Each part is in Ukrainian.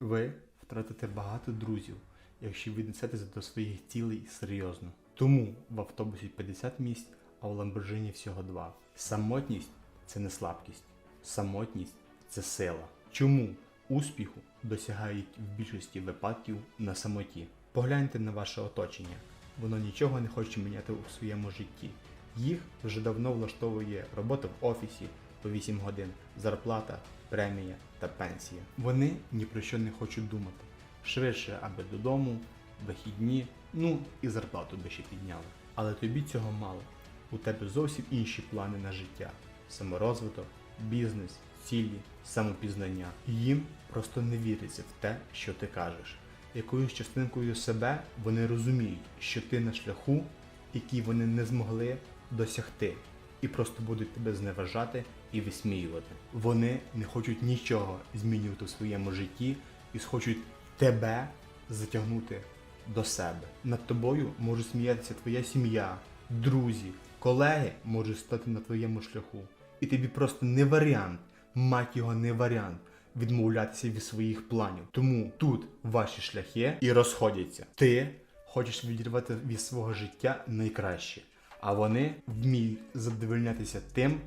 Ви втратите багато друзів, якщо віднесетеся до своїх цілей серйозно. Тому в автобусі 50 місць, а в Ламборджині всього 2. Самотність це не слабкість. Самотність це сила. Чому успіху досягають в більшості випадків на самоті? Погляньте на ваше оточення. Воно нічого не хоче міняти у своєму житті. Їх вже давно влаштовує робота в офісі по 8 годин, зарплата, премія та пенсія. Вони ні про що не хочуть думати. Швидше, аби додому, вихідні, ну і зарплату би ще підняли. Але тобі цього мало. У тебе зовсім інші плани на життя: саморозвиток, бізнес, цілі, самопізнання. Їм просто не віриться в те, що ти кажеш. Якоюсь частинкою себе вони розуміють, що ти на шляху, який вони не змогли досягти, і просто будуть тебе зневажати і висміювати. Вони не хочуть нічого змінювати в своєму житті і схочуть тебе затягнути до себе. Над тобою може сміятися твоя сім'я, друзі, колеги можуть стати на твоєму шляху. І тобі просто не варіант, мать його не варіант відмовлятися від своїх планів. Тому тут ваші шляхи і розходяться. Ти хочеш відірвати від свого життя найкраще, а вони вміють задовольнятися тим,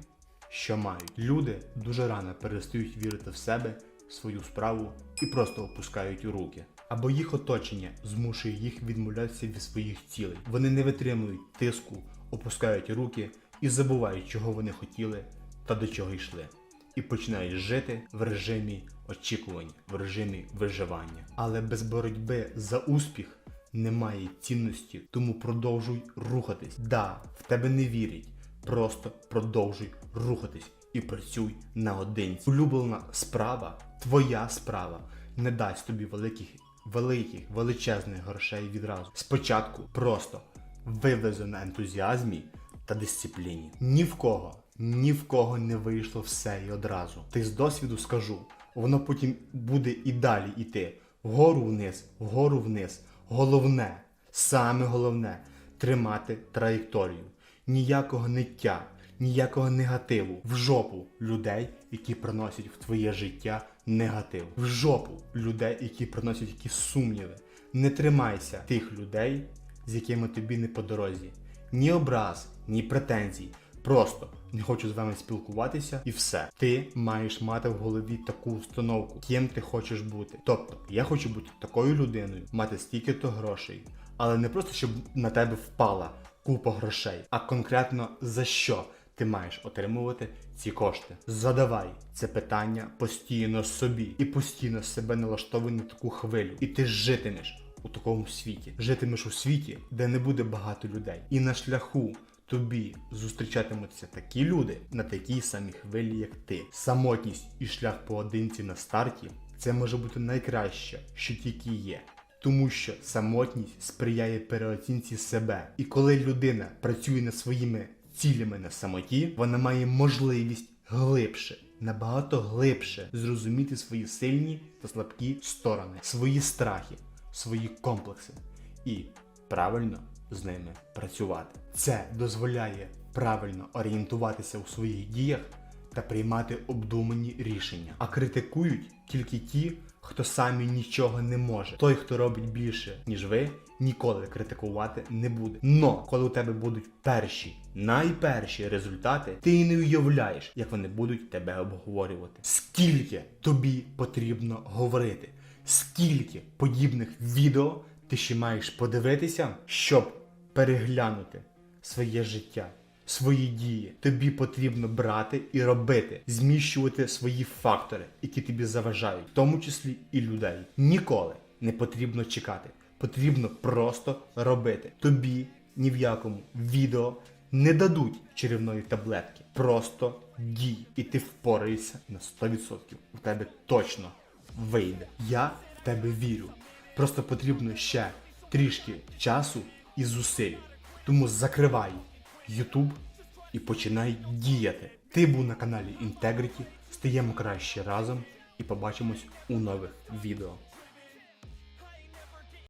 що мають. Люди дуже рано перестають вірити в себе, в свою справу і просто опускають руки. Або їх оточення змушує їх відмовлятися від своїх цілей. Вони не витримують тиску, опускають руки і забувають, чого вони хотіли та до чого йшли. І починають жити в режимі очікувань, в режимі виживання. Але без боротьби за успіх немає цінності, тому продовжуй рухатись. Да, в тебе не вірять. Просто продовжуй рухатись і працюй наодинці. Улюблена справа, твоя справа, не дасть тобі великих, великих, величезних грошей відразу. Спочатку просто вивезе на ентузіазмі та дисципліні. Ні в кого, ні в кого не вийшло все і одразу. Ти з досвіду скажу, воно потім буде і далі йти. Вгору вниз, вгору вниз. Головне, саме головне тримати траєкторію. Ніякого ниття, ніякого негативу в жопу людей, які приносять в твоє життя негатив. В жопу людей, які приносять якісь сумніви. Не тримайся тих людей, з якими тобі не по дорозі. Ні образ, ні претензій. Просто не хочу з вами спілкуватися і все. Ти маєш мати в голові таку установку, ким ти хочеш бути. Тобто, я хочу бути такою людиною, мати стільки-то грошей, але не просто щоб на тебе впала купа грошей, а конкретно за що ти маєш отримувати ці кошти. Задавай це питання постійно собі і постійно себе налаштовуй на таку хвилю, і ти житимеш у такому світі. Житимеш у світі, де не буде багато людей. І на шляху тобі зустрічатимуться такі люди на такій самій хвилі, як ти. Самотність і шлях поодинці на старті це може бути найкраще, що тільки є. Тому що самотність сприяє переоцінці себе. І коли людина працює над своїми цілями на самоті, вона має можливість глибше, набагато глибше зрозуміти свої сильні та слабкі сторони, свої страхи, свої комплекси і правильно з ними працювати. Це дозволяє правильно орієнтуватися у своїх діях та приймати обдумані рішення. А критикують тільки ті, хто самі нічого не може. Той, хто робить більше, ніж ви, ніколи критикувати не буде. Но коли у тебе будуть перші, найперші результати, ти і не уявляєш, як вони будуть тебе обговорювати. Скільки тобі потрібно говорити, скільки подібних відео ти ще маєш подивитися, щоб переглянути своє життя, свої дії. Тобі потрібно брати і робити, зміщувати свої фактори, які тобі заважають, в тому числі і людей. Ніколи не потрібно чекати. Потрібно просто робити. Тобі ні в якому відео не дадуть чарівної таблетки. Просто дій, і ти впораєшся на 100%. У тебе точно вийде. Я в тебе вірю. Просто потрібно ще трішки часу і зусиль. Тому закривай YouTube і починай діяти. Ти був на каналі Integrity, стаємо краще разом і побачимось у нових відео.